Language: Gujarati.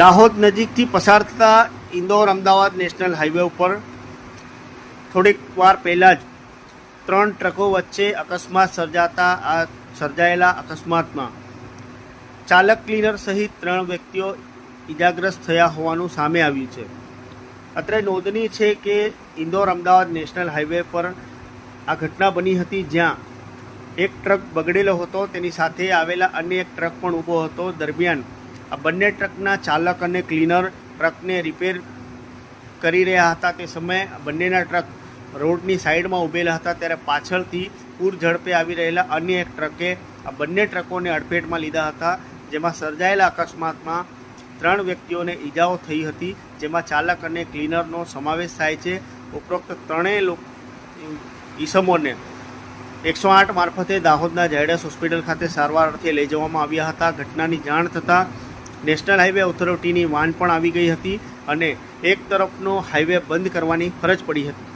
દાહોદ નજીકથી પસાર થતા ઇન્દોર અમદાવાદ નેશનલ હાઈવે ઉપર થોડીક વાર પહેલાં જ ત્રણ ટ્રકો વચ્ચે અકસ્માત સર્જાતા આ સર્જાયેલા અકસ્માતમાં ચાલક ક્લીનર સહિત ત્રણ વ્યક્તિઓ ઇજાગ્રસ્ત થયા હોવાનું સામે આવ્યું છે. અત્રે નોંધનીય છે કે ઇન્દોર અમદાવાદ નેશનલ હાઈવે પર આ ઘટના બની હતી જ્યાં એક ટ્રક બગડેલો હતો. તેની સાથે આવેલા અન્ય એક ટ્રક પણ ઊભો હતો. દરમિયાન આ બંને ટ્રકના ચાલક અને ક્લીનર ટ્રકને રિપેર કરી રહ્યા હતા તે સમયે બંનેના ટ્રક રોડની સાઈડમાં ઊભેલા હતા ત્યારે પાછળથી પૂર ઝડપે આવી રહેલા અન્ય એક ટ્રકે આ બંને ટ્રકોને અડફેટમાં લીધા હતા, જેમાં સર્જાયેલા અકસ્માતમાં ત્રણ વ્યક્તિઓને ઈજાઓ થઈ હતી, જેમાં ચાલક અને ક્લીનરનો સમાવેશ થાય છે. ઉપરોક્ત ત્રણેય લોક, ઈસમોને એકસો આઠ મારફતે દાહોદના ઝાયડસ હોસ્પિટલ ખાતે સારવાર અર્થે લઈ જવામાં આવ્યા હતા. ઘટનાની જાણ થતાં નેશનલ હાઈવે ઓથોરિટીની વાન પણ આવી ગઈ હતી અને એક તરફનો હાઈવે બંધ કરવાની ફરજ પડી હતી.